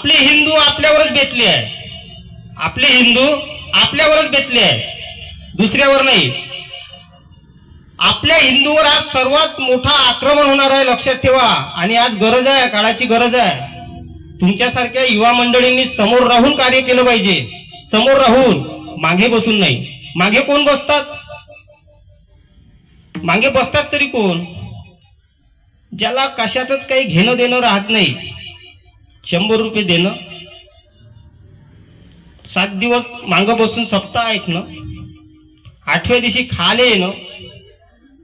आपले हिंदू आपल्यावरच बेतले आहे. आपले हिंदू आपल्यावरच बेतले आहे. दुसऱ्यावर नाही. आपल्या हिंदूवर आज सर्वात मोठा आक्रमण होणार आहे लक्षात ठेवा. आणि आज गरज आहे काळाची गरज आहे. तुमच्यासारख्या युवा मंडळींनी समोर राहून कार्य केलं पाहिजे. समोर राहून मागे बसून नाही. मागे कोण बसतात? मागे बसतात तरी कोण? ज्याला कशातच काही घेणं देणं राहत नाही. शंभर रुपये देणं. सात दिवस मागं बसून सप्ताह ऐकणं. आठव्या दिवशी खाले येणं.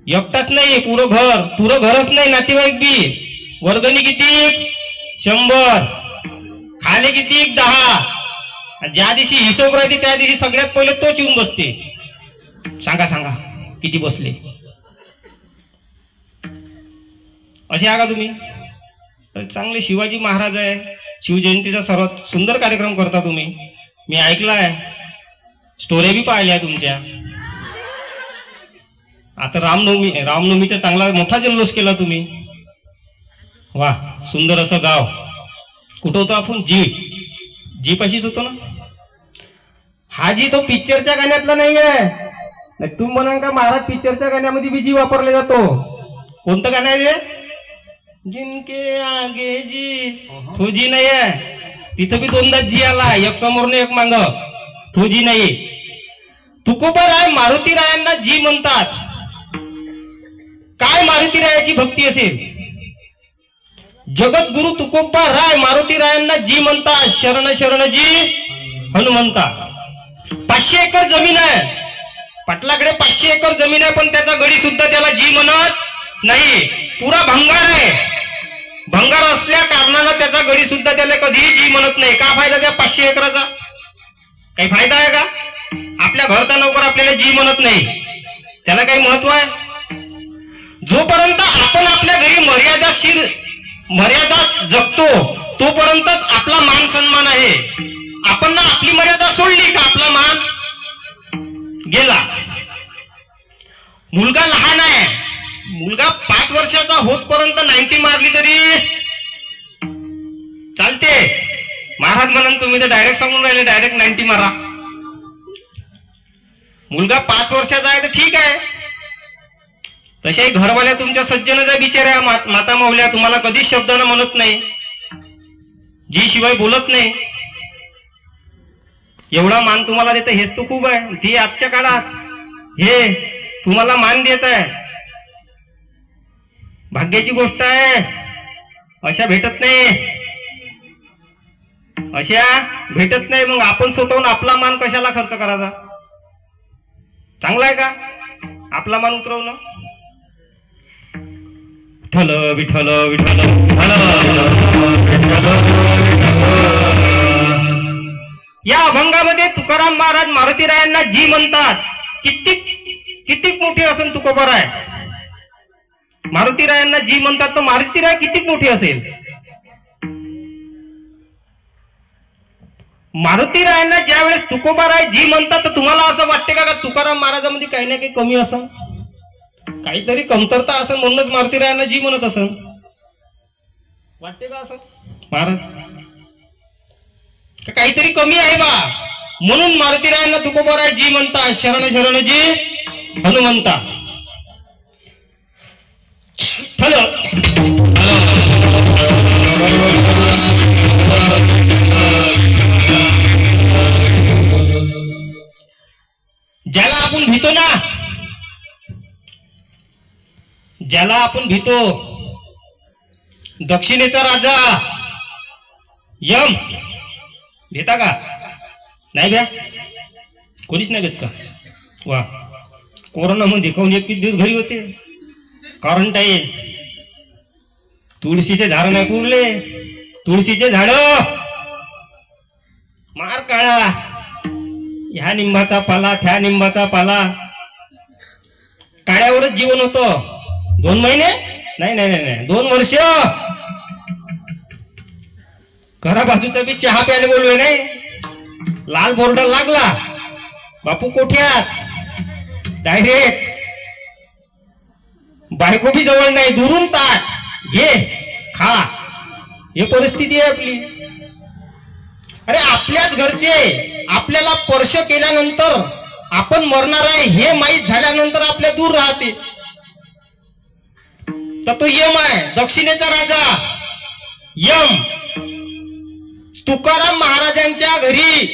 एकटाच नाही पुरं घर. पुरं घरच नाही नातेवाईक बी वर्गणी किती शंभर. खाले किती दहा. ज्या दिवशी हिशोब राहते त्या दिवशी सगळ्यात पहिले तोच येऊन बसते. सांगा सांगा किती बसले? असे आहा का तुम्ही. चांगले शिवाजी महाराज आहे. शिवजयंतीचा सर्वात सुंदर कार्यक्रम करता तुम्ही. मी ऐकला आहे स्टोऱ्या बी पाहिल्या तुमच्या. आता रामनवमी रामनवमीचा चांगला मोठा जल्लोष केला तुम्ही. वा सुंदर असं गाव. कुठं होतो आपण? जी जी पाशीच होतो ना? हा जी तो पिक्चरच्या गाण्यातला नाही आहे नाही तुम्ही म्हणाल का महाराज पिक्चरच्या गाण्यामध्ये बी जी वापरला जातो? कोणतं गाणं आहे जिनके आगे जी। तो जी नाही आहे तिथं बी दोनदा जी आला एक समोर एक मांग। तो जी नाही। तुकोबा राय मारुती रायांना जी म्हणतात। काय मारुती रायाची भक्ती असेल? जगद्गुरु तुकोबा राय मारुती रायांना जी म्हणतात शरण शरण जी हनुमंता। पाचशे एकर जमीन आहे। पाटलाकडे पाचशे एकर जमीन आहे पण त्याचा गडी सुद्धा त्याला जी म्हणत नाही. पुरा भंगार आहे. भंगार असल्या कारणानं त्याचा गडी सुद्धा त्याला कधीही जी म्हणत नाही. का फायदा त्या पाचशे एकराचा. काही फायदा आहे का? आपल्या घरचा नोकर आपल्याला जी म्हणत नाही. त्याला काही महत्त्व आहे? जोपर्यंत आपण आपल्या घरी मर्यादाशीर मर्यादा जगतो तोपर्यंतच आपला मान सन्मान आहे. आपण ना आपली मर्यादा सोडली का आपला मान? गेला. मुलगा लहान आहे. मुलगा पाच वर्षाचा होतपर्यंत नाईन्टी मारली तरी चालते. महाराज म्हणून तुम्ही तर डायरेक्ट सांगून राहिले डायरेक्ट नाईन्टी मारा. मुलगा पाच वर्षाचा आहे तर ठीक आहे. तशाही घरवाल्या तुमच्या सज्जनच आहे बिचाऱ्या माता मावल्या तुम्हाला कधीच शब्दानं म्हणत नाही. जी शिवाय बोलत नाही. एवढा मान तुम्हाला देत हेच तू खूप आहे. ती आजच्या काळात हे तुम्हाला मान देत आहे. भाग्याची गोष्ट आहे. अशा भेटत नाही. अशा भेटत नाही. मग आपण स्वतःहून आपला मान कशाला खर्च करायचा? चांगला आहे का? आपला मान उतरवणं? विठ्ठल विठ्ठल विठ्ठल या अभंगामध्ये तुकाराम महाराज मारुतीरायांना जी म्हणतात किती किती मोठी असून तुकोबर आहे. मारुती रायांना जी म्हणतात तर मारुती राय किती मोठी असेल? मारुती रायांना ज्या वेळेस तुकोबा राय जी म्हणतात तर तुम्हाला असं वाटते का तुकाराम महाराजांमध्ये काही ना काही कमी असं? काहीतरी कमतरता असेल म्हणूनच मारुती रायांना जी म्हणत असेल वाटते का असं? महाराज काहीतरी कमी आहे बा. म्हणून मारुती रायांना तुकोबा राय जी म्हणता शरण शरण जी हनुमंता. हॅलो. ज्याला आपण भीतो ना ज्याला आपण भीतो दक्षिणेचा राजा यम भेता का? नाही भ्या. कोणीच नाही भेट का? वा. कोरोनामध्ये काऊन एक दिवस घरी होते? क्वारंटाईन तुळशीचे झाड नाही पुरले तुळशीचे झाड. मार काळा. ह्या निंबाचा पाला त्या निंबाचा पाला. काळ्यावरच जीवन होतं. दोन महिने? नाही नाही नाही नाही. दोन वर्ष. घरा बाजूचा बी चहा प्यायला बोलवे नाही. लाल बोर्ड लागला. बापू कोठ्यात डायरेक्ट बायको बी जवळ नाही दुरून ताट घे खा. हे परिस्थिती आहे आपली. अरे आपल्याच घरचे आपल्याला स्पर्श केल्यानंतर आपण मरणार आहे हे माहीत झाल्यानंतर आपल्या दूर राहते. तर तो यम आहे दक्षिणेचा राजा. यम. तुकाराम महाराजांच्या घरी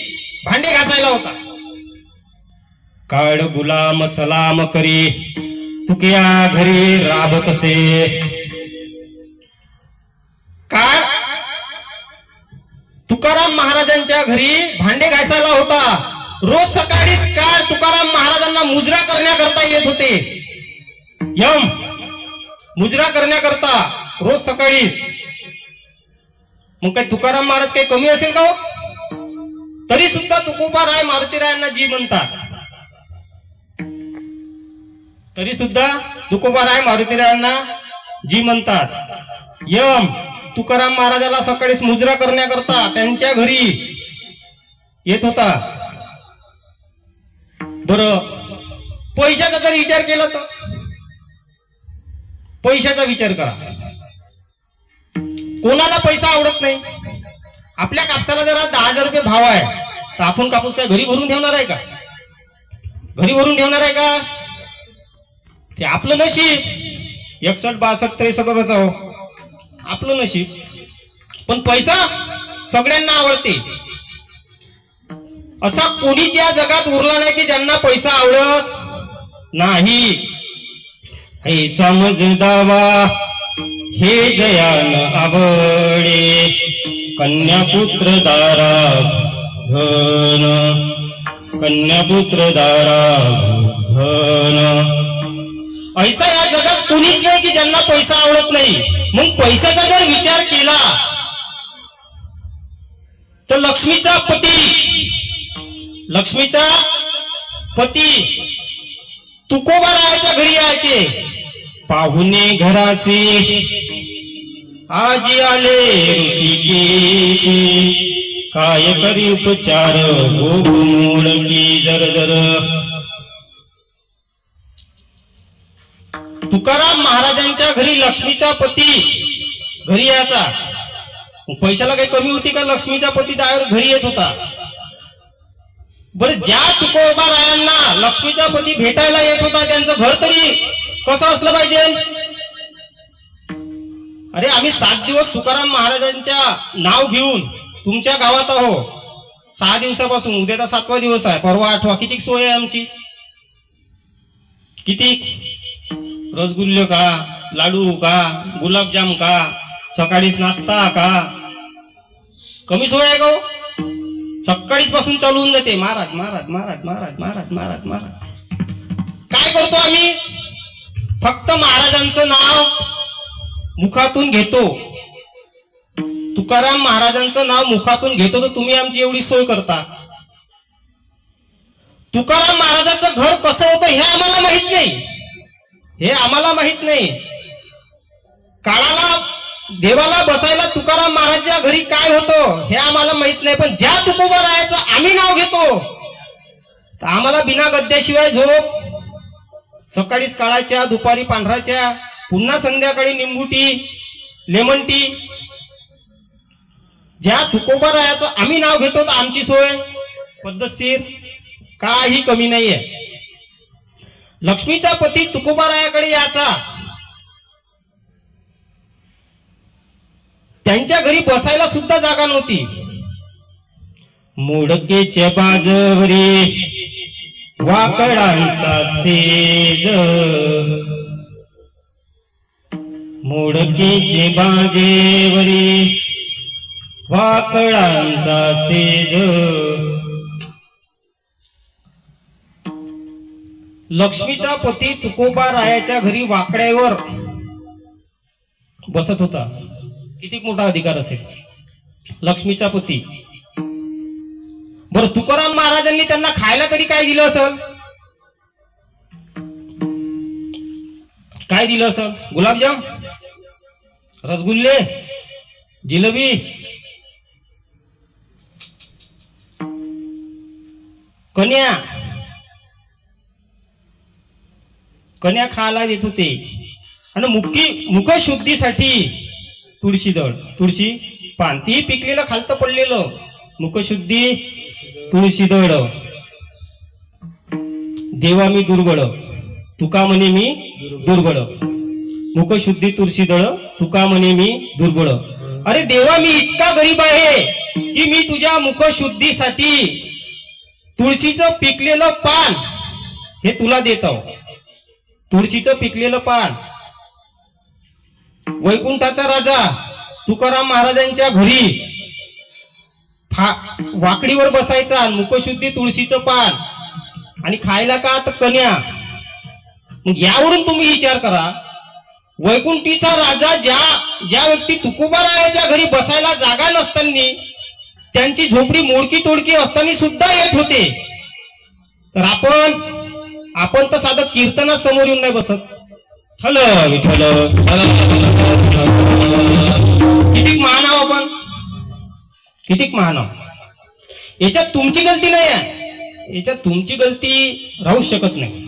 भांडे घासायला होता. काळ गुलाम सलाम करी तुकया घरी राबत असे तुकाराम महाराजांच्या घरी भांडे घासायला होता. रोज सकाळीच काळ तुकाराम महाराजांना मुजरा करण्याकरता येत होते. यम मुजरा करण्याकरता रोज सकाळी. मग काय तुकाराम महाराज काही कमी असेल का हो? तरी सुद्धा तुकोबा राय मारुतीरायांना जी म्हणतात. तरी सुद्धा तुकोबा राय मारुतीरायांना जी म्हणतात. यम तुकाराम महाराजाला सकाळीच मुजरा करण्याकरता त्यांच्या घरी येत होता. बर पैशाचा जर विचार केला तर? पैशाचा विचार करा. कोणाला पैसा आवडत नाही? आपल्या कापसाला जरा दहा हजार रुपये भाव आहे. तर आपण कापूस काय घरी भरून ठेवणार आहे का? घरी भरून ठेवणार आहे का? ते आपलं नशीब. एकसठ बासष्ट त्रेसष्ट हो. आपलं नशीब. पण पैसा सगळ्यांना आवडते. असा कोणीच या जगात उरला नाही की ज्यांना पैसा आवडत नाही. हे समजदावा हे जयान आवडे. कन्यापुत्र दारा धन कन्यापुत्र दारा धन. ऐसा या जगात कुणीच नाही की ज्यांना पैसा आवडत नाही. मग पैशाचा जर विचार केला तर लक्ष्मीचा पती लक्ष्मीचा पती तुकोबा रायाच्या घरी यायचे. पाहुणे घरासी आजी आले ऋषिकेशी. काय करी उपचार हो, गोगु की जर जर. तुकाराम महाराजांच्या घरी लक्ष्मीचा पती घरी यायचा. पैशाला काही कमी होती का? लक्ष्मीचा पती डायवर घरी येत होता. बरं ज्या तुकोबा रायांना लक्ष्मीचा पती भेटायला येत होता त्यांचं घर तरी कसं असलं पाहिजे? अरे आम्ही सात दिवस तुकाराम महाराजांच्या नाव घेऊन तुमच्या गावात आहो. सहा दिवसापासून उद्याचा सातवा दिवस आहे. परवा आठवा. किती सोय आहे आमची? किती रसगुल्ले का लाडू का गुलाबजाम का सकाळीच नाश्ता का कमी सोय आहे गो हो? सकाळीच पासून चालू होऊन जाते. महाराज महाराज महाराज महाराज महाराज महाराज महाराज. काय करतो आम्ही? फक्त महाराजांचं नाव मुखातून घेतो. तुकाराम महाराजांचं नाव मुखातून घेतो तर तुम्ही आमची एवढी सोय करता. तुकाराम महाराजाचं घर कसं होतं हे आम्हाला माहीत नाही. हे आम्हाला माहीत नाही. काळाला देवाला बसायला तुकाराम महाराजच्या घरी काय होतं हे आम्हाला माहीत नाही पण ज्या तुकोबा राहायचं आम्ही नाव घेतो तर आम्हाला बिना गद्याशिवाय झोप सकाळीच काळाच्या दुपारी पांढराच्या पुन्हा संध्याकाळी निंबुटी लेमन टी ज्या तुकोबा राहायचं आम्ही नाव घेतो तर आमची सोय पद्धतशीर काही कमी नाहीये. लक्ष्मीचा पती तुकोबारायाकडे याचा त्यांच्या घरी बसायला सुद्धा जागा नव्हती. मोडकेच्या बाजवरी वाकडांचा सेज. मोडकेचे बाजेवरी वाकडांचा सेज. लक्ष्मीचा पती तुकोबा रायाच्या घरी वाकड्यावर बसत होता. किती मोठा अधिकार असेल? लक्ष्मीचा पती. बर तुकाराम महाराजांनी त्यांना खायला तरी काय दिलं असेल? काय दिलं असल? गुलाबजाम? रसगुल्ले? जिलेबी? कन्या? कन्या खायला देत होते. आणि मुखी मुखशुद्धीसाठी तुळशी दळ तुळशी पान. ती पिकलेलं खालतं पडलेलं. मुखशुद्धी तुळशी दळ. देवा मी दुर्बळ तुका म्हणे मी दुर्बळ. मुखशुद्धी तुळशी दळ तुका म्हणे मी दुर्बळ. अरे देवा मी इतका गरीब आहे की मी तुझ्या मुखशुद्धीसाठी तुळशीचं पिकलेलं पान हे तुला देत आहो. तुळशीचं पिकलेलं पान. वैकुंठाचा राजा तुकाराम महाराजांच्या घरी वाकडीवर बसायचा मुखशुद्धी तुळशीचं पान आणि खायला का तर कन्या मग यावरून तुम्ही विचार करा. वैकुंठीचा राजा ज्या ज्या व्यक्ती तुकोबारायाच्या घरी बसायला जागा नसताना त्यांची झोपडी मोडकी तोडकी असताना सुद्धा येत होते. तर आपण आपण तर साधं कीर्तनात समोर येऊन नाही बसत. हल विठल कितीक महान आहो आपण? कितीक महान आहो याच्यात तुमची गलती नाही आहे. याच्यात तुमची गलती राहू शकत नाही.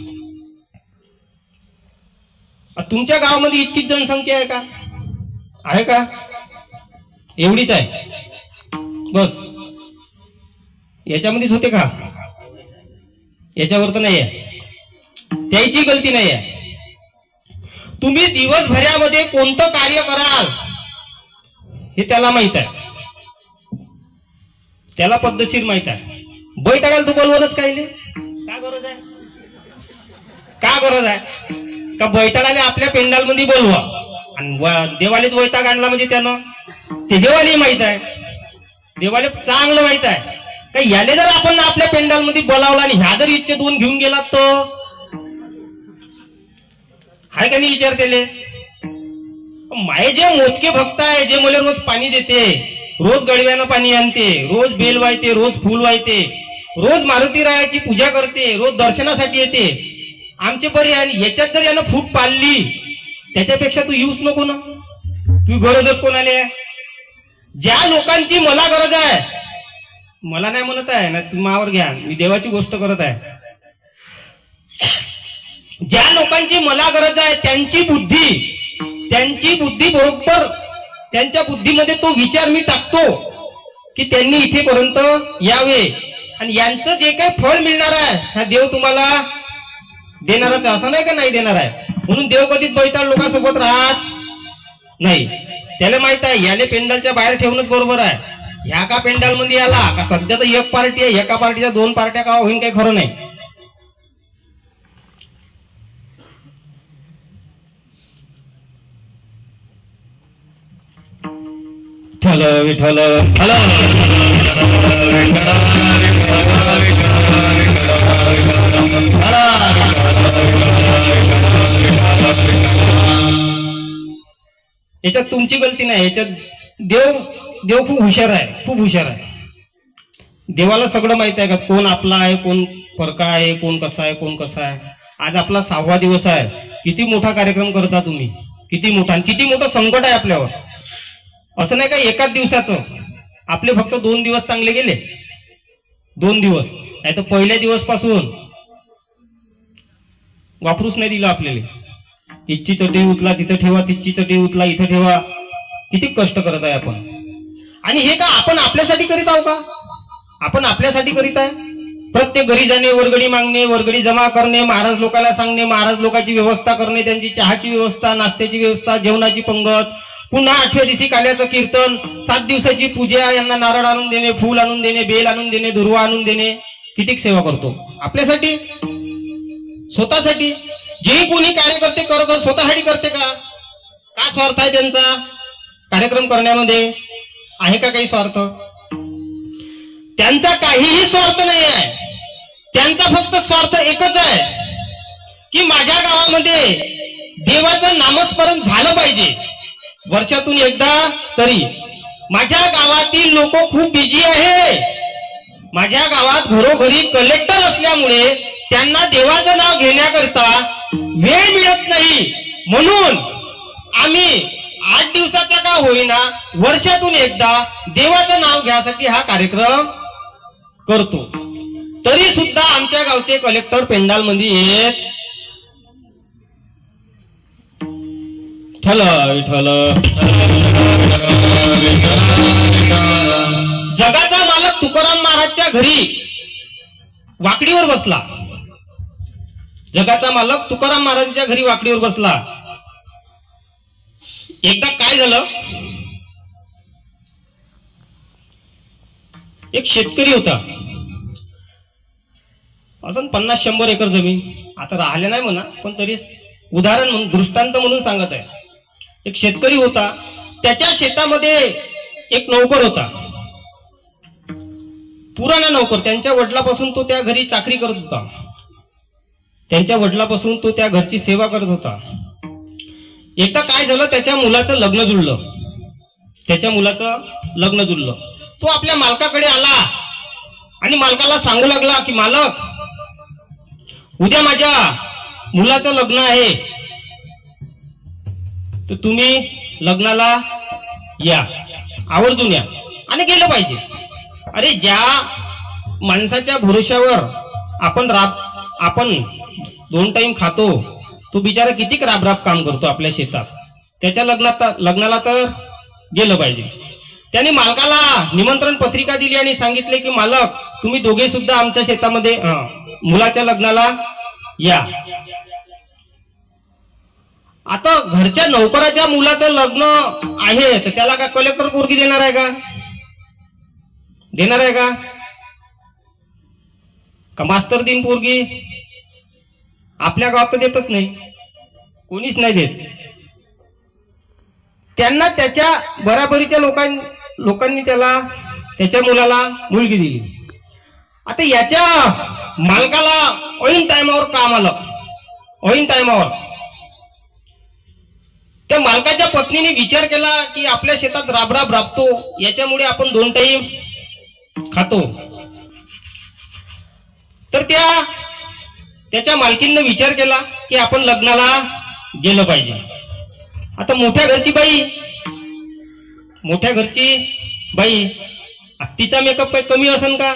तुमच्या गावामध्ये इतकीच जनसंख्या आहे का? आहे का? एवढीच आहे. बस. याच्यामध्येच होते का? याच्यावर तर नाही आहे. त्याची गलती नाही आहे. तुम्ही दिवसभरामध्ये कोणतं कार्य कराल हे त्याला माहीत आहे. त्याला पद्धतशीर माहीत आहे. बैठकाल तू बोलवणच काय का गरज आहे? का गरज आहे? का बैठकाने आपल्या पेंडाल मध्ये बोलवा. आणि देवालेच वैताग आणला म्हणजे त्यानं? ते देवाली माहीत आहे. देवाले चांगलं माहीत आहे. का याले जर आपण आपल्या पेंडाल मध्ये बोलावला आणि ह्या जर इच्छे दोन घेऊन गेलात तर? हाय का नाही विचार केले? माये जे मोजके भक्त आहे जे मला रोज पाणी देते रोज गडव्यानं पाणी आणते रोज बेल वायते रोज फुल वायते रोज मारुती रायाची पूजा करते रोज दर्शनासाठी येते. आमचे बरे आणि याच्यात जर यानं फूट पाळली त्याच्यापेक्षा तू येऊच नको ना? तू गरजच कोणाले ज्या लोकांची मला गरज आहे मला नाही म्हणत आहे ना तू मावर घ्या मी देवाची गोष्ट करत आहे. ज्या लोकांची मला गरज आहे त्यांची बुद्धी त्यांची बुद्धी बरोबर त्यांच्या बुद्धीमध्ये तो विचार मी टाकतो की त्यांनी इथेपर्यंत यावे. आणि यांचं जे काही फळ मिळणार आहे हा देव तुम्हाला देणारच असं नाही का नाही देणार आहे? म्हणून देव कधीच बैताळ लोकांसोबत राहत नाही. त्याला माहीत आहे याले पेंडलच्या बाहेर ठेवणंच बरोबर आहे. ह्या का पेंडलमध्ये आला? का सध्या तर एक पार्टी आहे एका पार्टीच्या दोन पार्ट्या का होईन काही खरं नाही. विठ्ठल विठ्ठल याच्यात तुमची गलती नाही याच्यात देव देव खूप हुशार आहे खूप हुशार आहे. देवाला सगळं माहीत आहे का कोण आपला आहे कोण परका आहे कोण कसा आहे कोण कसा आहे. आज आपला सहावा दिवस आहे. किती मोठा कार्यक्रम करता तुम्ही किती मोठा आणि किती मोठं संकट आहे आपल्यावर. असं नाही का एकाच दिवसाचं? आपले फक्त दोन दिवस चांगले गेले. दोन दिवस. नाही तर पहिल्या दिवसपासून वापरूच नाही दिलं आपल्याला. इच्छी चटई उतला तिथं ठेवा. तिची चटई उतला इथं ठेवा. किती कष्ट करत आहे आपण. आणि हे का आपण आपल्यासाठी करीत आहो का? आपण आपल्यासाठी करीत आहे? प्रत्येक घरी जाणे वर्गणी मागणे वर्गणी जमा करणे महाराज लोकांना सांगणे महाराज लोकांची व्यवस्था करणे त्यांची चहाची व्यवस्था नाश्त्याची व्यवस्था जेवणाची पंगत पुन्हा आठव्या दिवशी काल्याचं कीर्तन सात दिवसाची पूजा यांना नारळ आणून देणे फूल आणून देणे बेल आणून देणे दुर्वा आणून देणे. कितीक सेवा करतो? आपल्यासाठी? स्वतःसाठी? जेही कोणी कार्यकर्ते करत स्वतःसाठी करते का? का स्वार्थ आहे त्यांचा? कार्यक्रम करण्यामध्ये आहे का काही स्वार्थ? त्यांचा काहीही स्वार्थ नाही आहे. त्यांचा फक्त स्वार्थ एकच आहे. की माझ्या गावामध्ये देवाचं नामस्मरण झालं पाहिजे. वर्षातून एकदा तरी. माझ्या गावातील लोक खूप बिझी आहे. माझ्या गावात घरोघरी कलेक्टर असल्यामुळे त्यांना देवाचं नाव घेण्याकरता वेळ मिळत नाही. म्हणून आम्ही आठ दिवसाचा का होईना वर्षातून एकदा देवाचं नाव घ्यासाठी हा कार्यक्रम करतो. तरी सुद्धा आमच्या गावचे कलेक्टर पेंडाल मध्ये येत विठ्ठल विठ्ठल. जगाचा मालक तुकाराम महाराजांच्या घरी वाकडीवर बसला. जगाचा मालक तुकाराम महाराजांच्या घरी वाकडीवर बसला. एकदा काय झालं? एक शेतकरी होता. अजून पन्नास शंभर एकर जमीन. आता राहिले नाही म्हणा पण तरी उदाहरण म्हणून दृष्टांत म्हणून सांगत आहे. एक शेतकरी होता. त्याच्या शेतामध्ये एक नौकर होता. पुराणा नौकर. त्यांच्या वडिलापासून तो त्या घरी चाकरी करत होता. त्यांच्या वडिलापासून तो त्या घरची सेवा करत होता. एकदा काय झालं त्याच्या मुलाचं लग्न जुळलं. त्याच्या मुलाचं लग्न जुळलं. तो आपल्या मालकाकडे आला आणि मालकाला सांगू लागला की मालक उद्या माझ्या मुलाचं लग्न आहे. तर तुम्ही लग्नाला या. आवर्जून या. आणि गेलं पाहिजे. अरे ज्या माणसाच्या भरोश्यावर आपण राब आपण दोन टाइम खातो तो बिचारा कितीक राब राब काम करतो आपल्या शेतात. त्याच्या लग्नात लग्नाला तर गेलं पाहिजे. त्याने मालकाला निमंत्रण पत्रिका दिली आणि सांगितले की मालक तुम्ही दोघे सुद्धा आमच्या शेतामध्ये मुलाच्या लग्नाला या. आता घरच्या नोकराच्या मुलाचं लग्न आहे तर त्याला का कलेक्टर पोरगी देणार आहे का? देणार आहे का? का मास्तर दिन पोरगी? आपल्या गावात तर देतच नाही. कोणीच नाही देत. त्यांना त्याच्या बराबरीच्या लोकां लोकांनी त्याला त्याच्या मुलाला मुलगी दिली. आता याच्या मालकाला ऐन टायमावर काम आलं. ऐन टायमावर त्या मालकाच्या पत्नीने विचार केला की आपल्या शेतात राबराब राबतो याच्यामुळे आपण दोन टाईम खातो. तर त्या त्याच्या मालकीनं विचार केला की आपण लग्नाला गेलं पाहिजे. आता मोठ्या घरची बाई मोठ्या घरची बाई तिचा मेकअप काही कमी असन का?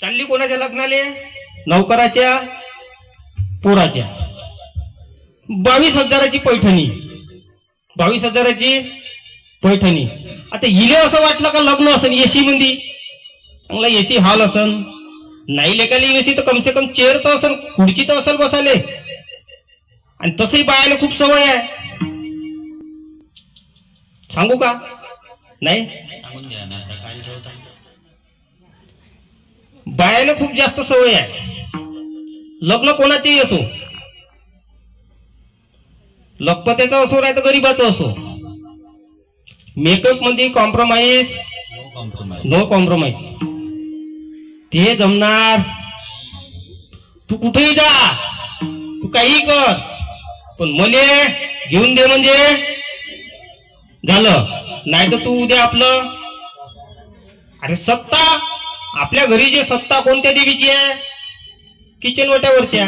चालली कोणाच्या लग्नाले? नौकराच्या पोराच्या. बावीस हजाराची पैठणी. बावीस हजाराची पैठणी. आता इले असं वाटलं का लग्न असन? एसी मध्ये? चांगला एसी हॉल असन. नाही लेखाली एसी तर कमसे कम चेअर तर असन खुर्ची तर असेल बसाले. आणि तसंही बायाला खूप सवय आहे. सांगू का? नाही? बायाला खूप जास्त सवय आहे. लग्न कोणाचेही असो. लखपत्याचं असो नाही तर गरीबाचं असो. मेकअपमध्ये compromise no compromise no compromise ते जमणार. तू कुठेही जा. तू काही कर. पण मले घेऊन दे म्हणजे. झालं. नाही तर तू उद्या आपलं. अरे सत्ता. आपल्या घरी जे सत्ता कोणत्या देवीची आहे? किचन वट्यावरच्या.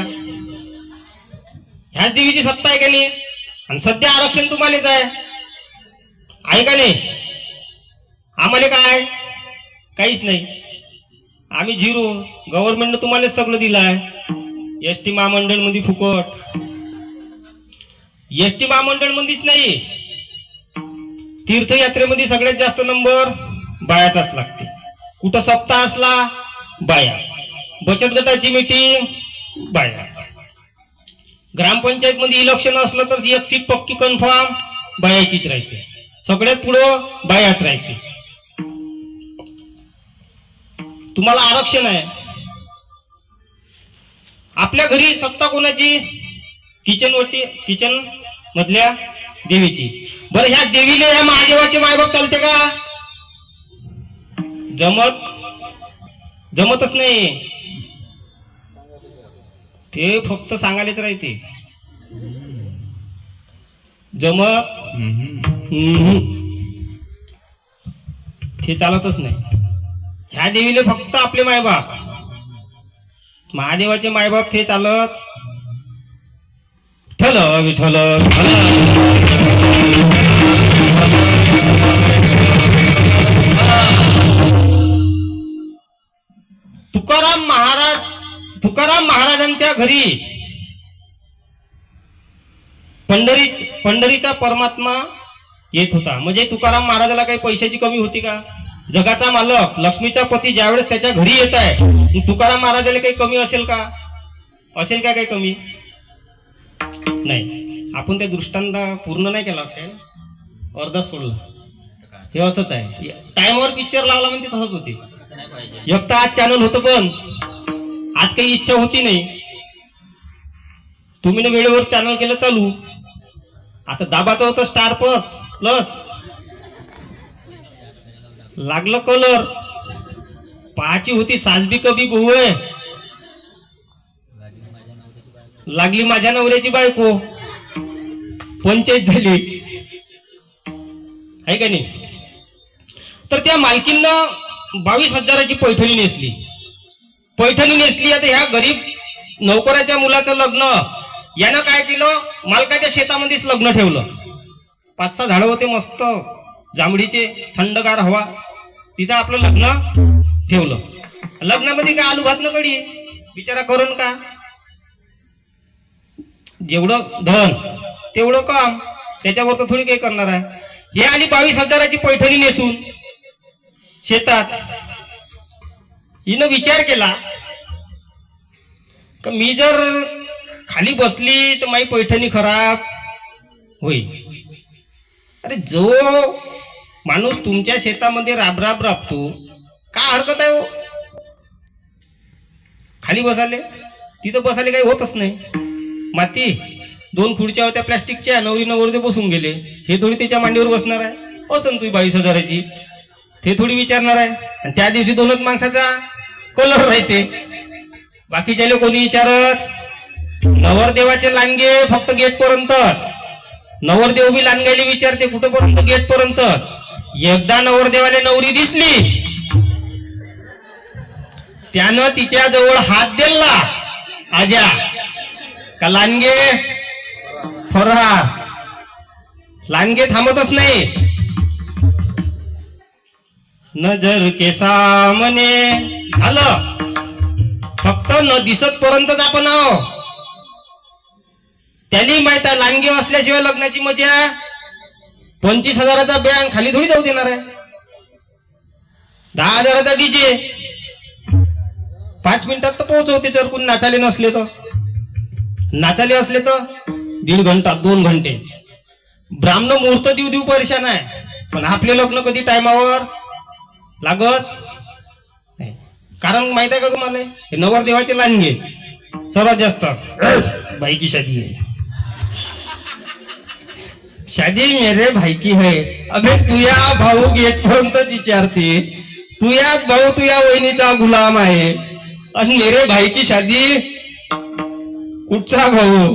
ह्याच देवीची सत्ता आहे का नाही? आणि सध्या आरक्षण तुम्हालाच आहे. आहे का नाही? आम्हाला काय? काहीच नाही. आम्ही झिरो. गव्हर्नमेंटनं तुम्हालाच सगळं दिलं आहे. एस टी महामंडळमध्ये फुकट. एस टी महामंडळ मध्येच नाही. तीर्थयात्रेमध्ये सगळ्यात जास्त नंबर बायाचाच लागते. कुठं सप्ताह असला बाया. बचत गटाची मीटिंग बाया. ग्रामपंचायत मध्ये इलेक्शन असलं तर एक सीट पक्की कन्फर्म बायाचीच राहते. सगळ्यात पुढं बायाच राहते. तुम्हाला आरक्षण आहे. आपल्या घरी सत्ता कोणाची? किचन वरती किचन मधल्या देवीची. बरं ह्या देवीले ह्या महादेवाचे मायबाप चालते का? जमत? जमतच नाही. ते फक्त सांगायलाच राहते जमत. हम्म. ते चालतच नाही. ह्या देवीले फक्त आपले मायबाप. महादेवाचे मायबाप ते चालत. ठल विठल तुकाराम महाराज तुकाराम महाराजांच्या घरी पंढरी पंढरीचा परमात्मा येत होता. म्हणजे तुकाराम महाराजाला काही पैशाची कमी होती का? जगाचा मालक लक्ष्मीचा पती ज्यावेळेस त्याच्या घरी येत आहे तुकाराम महाराजाला काही कमी असेल का? असेल का काही कमी? नाही. आपण त्या दृष्टांत पूर्ण नाही केला काय अर्धा सोडला. हे असंच आहे. टाइमवर पिक्चर लावला म्हणजे तसंच होते. एकटा एक तर आज चॅनल होतं पण आज काही इच्छा होती नाही. तुम्ही ना वेळेवर चॅनल केलं चालू. आता दाबाचं होतं स्टार प्लस प्लस लागलं कलर पाची होती साजबी कबी गोवळे लागली माझ्या नवऱ्याची बायको. पंचायत झाली. आहे का नाही? तर त्या मालकीनं बावीस हजाराची पैठणी नेसली. पैठणी नेसली आता ह्या गरीब नोकराच्या मुलाचं लग्न. यानं काय केलं? मालकाच्या शेतामध्येच लग्न ठेवलं. पाच सहा झाडं होते मस्त. जांभळीचे थंडगार हवा. तिथं आपलं लग्न ठेवलं. लग्नामध्ये काय आलू घातलं कडी? बिचारा करून का? जेवढं धन तेवढं काम. त्याच्यावर तर थोडी काही करणार आहे. हे आली बावीस हजाराची पैठणी नेसून. शेतात. हिनं विचार केला का मी जर खाली बसली तर माझी पैठणी खराब होईल. अरे जो माणूस तुमच्या शेतामध्ये राबराब राबतो काय हरकत आहे हो? खाली बसाले तिथं बसायला काही होतच नाही. माती दोन खुर्च्या होत्या प्लास्टिकच्या नवरी नवरदे बसून गेले. हे थोडी त्याच्या मांडीवर बसणार आहे? हो असं तुझी बावीस हजाराची ते थोडी विचारणार आहे. आणि त्या दिवशी दोनच माणसाचा कलर राहते बाकीच्याले कोणी विचारत? नवरदेवाचे लांगे फक्त गेट पर्यंत. नवरदेव बी लांगायला विचारते कुठंपर्यंत गेट पर्यंत? एकदा नवरदेवाले नवरी दिसली. त्यानं तिच्या जवळ हात दिला. आज्या का लांगे फरार. लांगे थांबतच नाही नजर के सामने. झालं. फक्त न दिसत पर्यंतच आपण आहो. त्याली माहीत आहे लांगे असल्याशिवाय लग्नाची मजा पंचवीस हजाराचा बँक खाली थोडी जाऊ देणार आहे. दहा हजाराचा डीजे पाच मिनिटात तर पोहोचवते जर कोणी नाचाले नसले तर. नाचाले असले तर दीड घंटा दोन घंटे. ब्राह्मण मुहूर्त देऊ देऊ परेशान आहे. पण आपले लग्न कधी टायमावर लागत? नाही. कारण माहीत आहे का तुम्हाला? हे नवरदेवाचे लांडगे. सर्वात जास्त. भाई की शादी आहे. शादी मेरे भाई की है अभे तुया भाऊ येतपर्यंत विचारते. तुयाच भाऊ तुया वहिनीचा गुलाम आहे. आणि मेरे भाई की शादी? कुठचा भाऊ?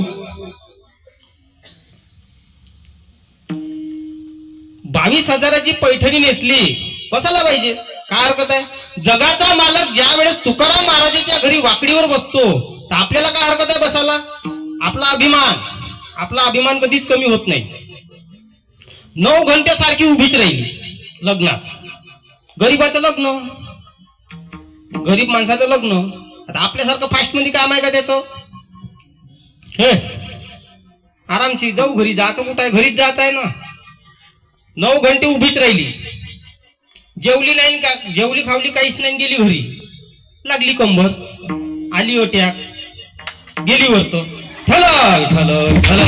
बावीस हजाराची पैठणी नेसली. बसायला पाहिजे. काय हरकत आहे? जगाचा मालक ज्या वेळेस तुकाराम महाराजांच्या घरी वाकडीवर बसतो तर आपल्याला काय हरकत आहे बसायला? आपला अभिमान. आपला अभिमान कधीच कमी होत नाही. नऊ घंटे सारखी उभीच राहिली लग्नात गरीबाचं लग्न. गरीब माणसाचं लग्न. आता आपल्यासारखं फास्टमध्ये काम आहे का त्याचं? हे आरामशी जाऊ घरी जायचं कुठं आहे? घरीच जात आहे ना. नऊ घंटे उभीच राहिली. जेवली नाही का जेवली खावली काहीच नाही गेली घरी. लागली कंबर. आली ओट्या गेली वरत. ठल ठल ठल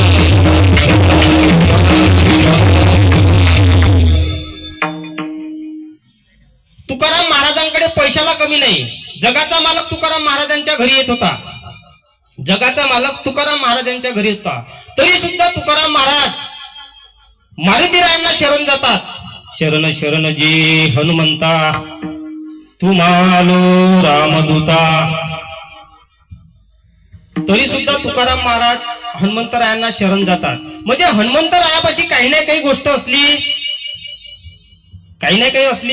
तुकाराम महाराजांकडे पैशाला कमी नाही. जगाचा मालक तुकाराम महाराजांच्या घरी येत होता. जगाचा मालक तुकाराम महाराजांच्या घरी होता. तरी सुद्धा तुकाराम महाराज मारुतीरायांना शरण जातात. शरण शरण जी हनुमंता तुम्हालो रामदूता. तरी सुद्धा तुकाराम महाराज हनुमंतरायांना शरण जातात. म्हणजे हनुमंतरायापाशी काही ना काही गोष्ट असली काही ना काही असली